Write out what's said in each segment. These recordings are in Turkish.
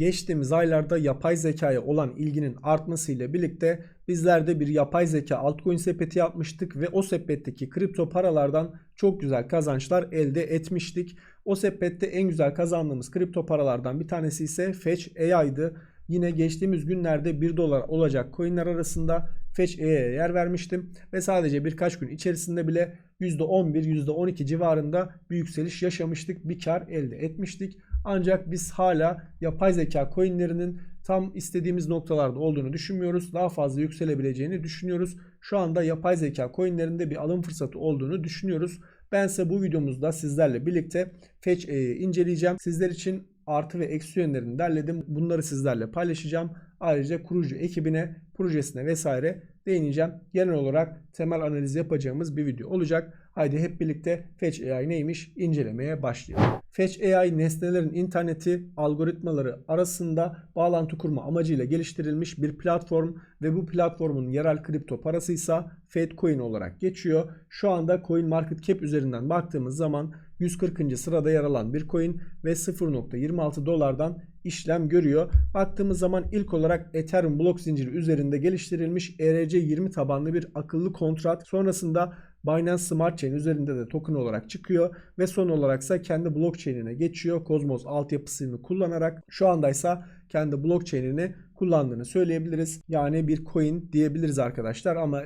Geçtiğimiz aylarda yapay zekaya olan ilginin artmasıyla birlikte bizler de bir yapay zeka altcoin sepeti yapmıştık ve o sepetteki kripto paralardan çok güzel kazançlar elde etmiştik. O sepette en güzel kazandığımız kripto paralardan bir tanesi ise Fetch AI'dı. Yine geçtiğimiz günlerde 1 dolar olacak coinler arasında Fetch AI'ye yer vermiştim ve sadece birkaç gün içerisinde bile %11, %12 civarında bir yükseliş yaşamıştık. Bir kar elde etmiştik. Ancak biz hala yapay zeka coinlerinin tam istediğimiz noktalarda olduğunu düşünmüyoruz. Daha fazla yükselebileceğini düşünüyoruz. Şu anda yapay zeka coinlerinde bir alım fırsatı olduğunu düşünüyoruz. Ben ise bu videomuzda sizlerle birlikte Fetch A'yı inceleyeceğim. Sizler için artı ve eksi yönlerini derledim. Bunları sizlerle paylaşacağım. Ayrıca kurucu ekibine, projesine vesaire değineceğim. Genel olarak temel analiz yapacağımız bir video olacak. Haydi hep birlikte Fetch AI neymiş incelemeye başlayalım. Fetch AI nesnelerin interneti algoritmaları arasında bağlantı kurma amacıyla geliştirilmiş bir platform ve bu platformun yerel kripto parası ise Fedcoin olarak geçiyor. Şu anda Coin Market Cap üzerinden baktığımız zaman 140. sırada yer alan bir coin ve 0.26 dolardan işlem görüyor. Baktığımız zaman ilk olarak Ethereum blok zinciri üzerinde geliştirilmiş ERC20 tabanlı bir akıllı kontrat. Sonrasında Binance Smart Chain üzerinde de token olarak çıkıyor ve son olaraksa kendi blockchain'ine geçiyor. Cosmos altyapısını kullanarak şu andaysa kendi blockchain'ini kullandığını söyleyebiliriz. Yani bir coin diyebiliriz arkadaşlar ama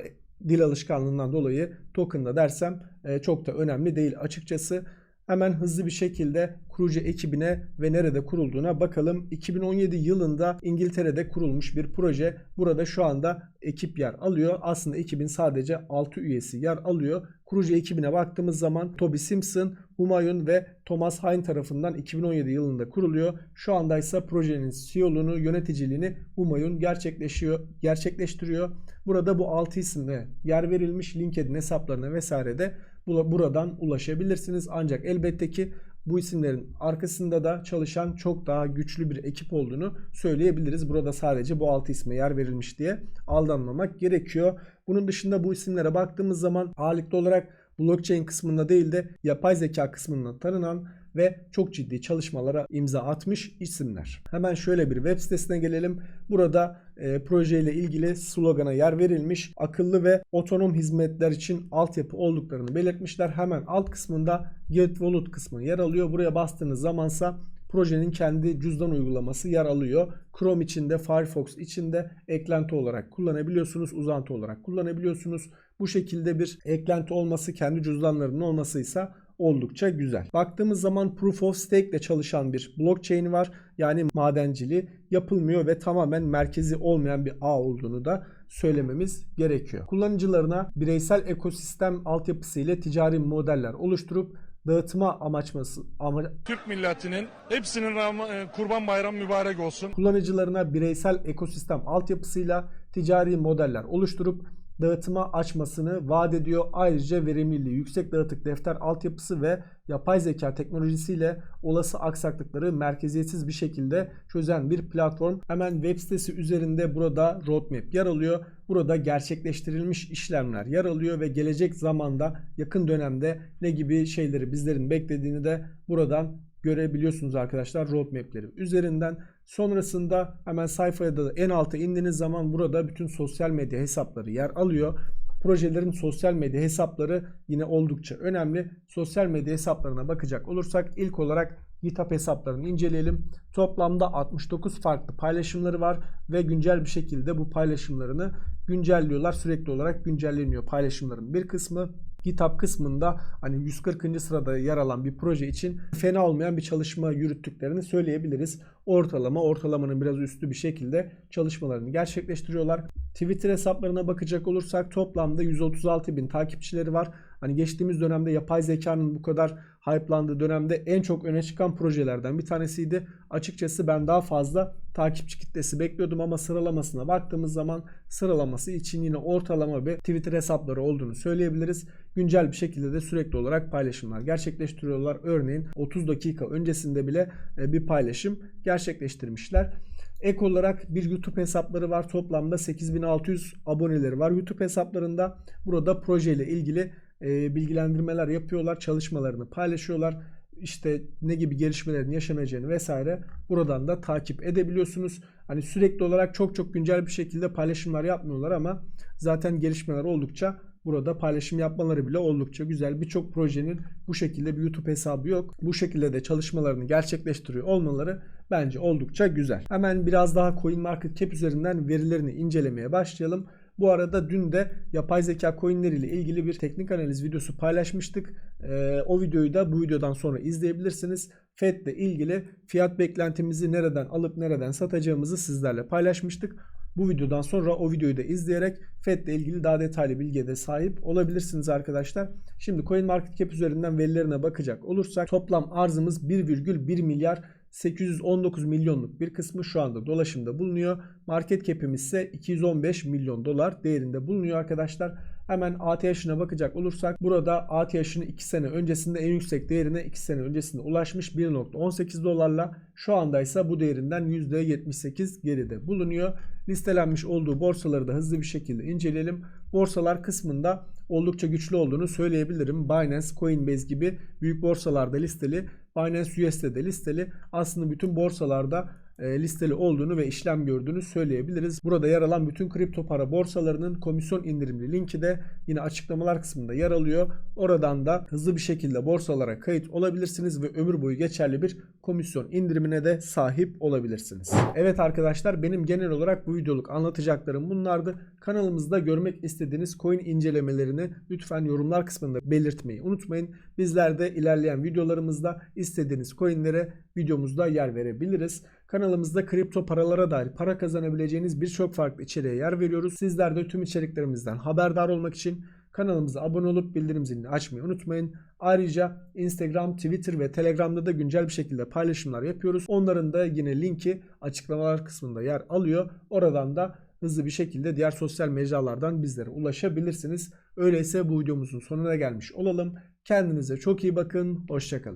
dil alışkanlığından dolayı token da dersem e, çok da önemli değil açıkçası. Hemen hızlı bir şekilde kurucu ekibine ve nerede kurulduğuna bakalım. 2017 yılında İngiltere'de kurulmuş bir proje. Burada şu anda ekip yer alıyor. Aslında ekibin sadece 6 üyesi yer alıyor. Kurucu ekibine baktığımız zaman Toby Simpson, Humayun ve Thomas Hain tarafından 2017 yılında kuruluyor. Şu anda ise projenin CEO'luğunu, yöneticiliğini Humayun gerçekleşiyor, gerçekleştiriyor. Burada bu 6 isimle yer verilmiş LinkedIn hesaplarına vesaire de buradan ulaşabilirsiniz. Ancak elbette ki bu isimlerin arkasında da çalışan çok daha güçlü bir ekip olduğunu söyleyebiliriz. Burada sadece bu 6 isme yer verilmiş diye aldanmamak gerekiyor. Bunun dışında bu isimlere baktığımız zaman ağırlıklı olarak blockchain kısmında değil de yapay zeka kısmında tanınan ve çok ciddi çalışmalara imza atmış isimler. Hemen şöyle bir web sitesine gelelim. Burada e, projeyle ilgili slogana yer verilmiş. Akıllı ve otonom hizmetler için altyapı olduklarını belirtmişler. Hemen alt kısmında Get Wallet kısmı yer alıyor. Buraya bastığınız zamansa projenin kendi cüzdan uygulaması yer alıyor. Chrome içinde, Firefox içinde eklenti olarak kullanabiliyorsunuz, uzantı olarak kullanabiliyorsunuz. Bu şekilde bir eklenti olması kendi cüzdanlarının olmasıysa oldukça güzel. Baktığımız zaman Proof of Stake ile çalışan bir blockchain var. Yani madenciliği yapılmıyor ve tamamen merkezi olmayan bir ağ olduğunu da söylememiz gerekiyor. Kullanıcılarına bireysel ekosistem altyapısı ile ticari modeller oluşturup dağıtma amaçması ama Türk milletinin hepsinin Ram- e, kurban bayramı mübarek olsun. kullanıcılarına bireysel ekosistem altyapısıyla ticari modeller oluşturup dağıtıma açmasını vaat ediyor. Ayrıca verimliliği yüksek dağıtık defter altyapısı ve yapay zeka teknolojisiyle olası aksaklıkları merkeziyetsiz bir şekilde çözen bir platform. Hemen web sitesi üzerinde burada roadmap yer alıyor. Burada gerçekleştirilmiş işlemler yer alıyor ve gelecek zamanda yakın dönemde ne gibi şeyleri bizlerin beklediğini de buradan görebiliyorsunuz arkadaşlar roadmap'leri üzerinden. Sonrasında hemen sayfaya da en alta indiğiniz zaman burada bütün sosyal medya hesapları yer alıyor. Projelerin sosyal medya hesapları yine oldukça önemli. Sosyal medya hesaplarına bakacak olursak ilk olarak GitHub hesaplarını inceleyelim. Toplamda 69 farklı paylaşımları var ve güncel bir şekilde bu paylaşımlarını güncelliyorlar. Sürekli olarak güncelleniyor paylaşımların bir kısmı. GitHub kısmında hani 140. sırada yer alan bir proje için fena olmayan bir çalışma yürüttüklerini söyleyebiliriz. Ortalama, ortalamanın biraz üstü bir şekilde çalışmalarını gerçekleştiriyorlar. Twitter hesaplarına bakacak olursak toplamda 136 bin takipçileri var. Hani geçtiğimiz dönemde yapay zekanın bu kadar hype'landığı dönemde en çok öne çıkan projelerden bir tanesiydi. Açıkçası ben daha fazla takipçi kitlesi bekliyordum ama sıralamasına baktığımız zaman sıralaması için yine ortalama bir Twitter hesapları olduğunu söyleyebiliriz. Güncel bir şekilde de sürekli olarak paylaşımlar gerçekleştiriyorlar. Örneğin 30 dakika öncesinde bile e, bir paylaşım gerçekleştirmişler. Ek olarak bir YouTube hesapları var. Toplamda 8600 aboneleri var YouTube hesaplarında. Burada projeyle ilgili e, bilgilendirmeler yapıyorlar. Çalışmalarını paylaşıyorlar. işte ne gibi gelişmelerin yaşanacağını vesaire buradan da takip edebiliyorsunuz. Hani sürekli olarak çok çok güncel bir şekilde paylaşımlar yapmıyorlar ama zaten gelişmeler oldukça burada paylaşım yapmaları bile oldukça güzel. Birçok projenin bu şekilde bir YouTube hesabı yok. Bu şekilde de çalışmalarını gerçekleştiriyor olmaları bence oldukça güzel. Hemen biraz daha CoinMarketCap üzerinden verilerini incelemeye başlayalım. Bu arada dün de yapay zeka coinleriyle ilgili bir teknik analiz videosu paylaşmıştık. Ee, o videoyu da bu videodan sonra izleyebilirsiniz. FED ile ilgili fiyat beklentimizi nereden alıp nereden satacağımızı sizlerle paylaşmıştık. Bu videodan sonra o videoyu da izleyerek FED ile ilgili daha detaylı bilgiye de sahip olabilirsiniz arkadaşlar. Şimdi CoinMarketCap üzerinden verilerine bakacak olursak toplam arzımız 1,1 milyar 819 milyonluk bir kısmı şu anda dolaşımda bulunuyor. Market cap'imiz ise 215 milyon dolar değerinde bulunuyor arkadaşlar. Hemen ATH'ine bakacak olursak burada ATH'ini 2 sene öncesinde en yüksek değerine 2 sene öncesinde ulaşmış 1.18 dolarla şu anda ise bu değerinden %78 geride bulunuyor. Listelenmiş olduğu borsaları da hızlı bir şekilde inceleyelim. Borsalar kısmında oldukça güçlü olduğunu söyleyebilirim. Binance, Coinbase gibi büyük borsalarda listeli. Binance USD'de listeli. Aslında bütün borsalarda listeli olduğunu ve işlem gördüğünü söyleyebiliriz. Burada yer alan bütün kripto para borsalarının komisyon indirimli linki de yine açıklamalar kısmında yer alıyor. Oradan da hızlı bir şekilde borsalara kayıt olabilirsiniz ve ömür boyu geçerli bir komisyon indirimine de sahip olabilirsiniz. Evet arkadaşlar benim genel olarak bu videoluk anlatacaklarım bunlardı. Kanalımızda görmek istediğiniz coin incelemelerini lütfen yorumlar kısmında belirtmeyi unutmayın. Bizler de ilerleyen videolarımızda istediğiniz coinlere videomuzda yer verebiliriz. Kanalımızda kripto paralara dair para kazanabileceğiniz birçok farklı içeriğe yer veriyoruz. Sizler de tüm içeriklerimizden haberdar olmak için kanalımıza abone olup bildirim zilini açmayı unutmayın. Ayrıca Instagram, Twitter ve Telegram'da da güncel bir şekilde paylaşımlar yapıyoruz. Onların da yine linki açıklamalar kısmında yer alıyor. Oradan da hızlı bir şekilde diğer sosyal mecralardan bizlere ulaşabilirsiniz. Öyleyse bu videomuzun sonuna gelmiş olalım. Kendinize çok iyi bakın. Hoşçakalın.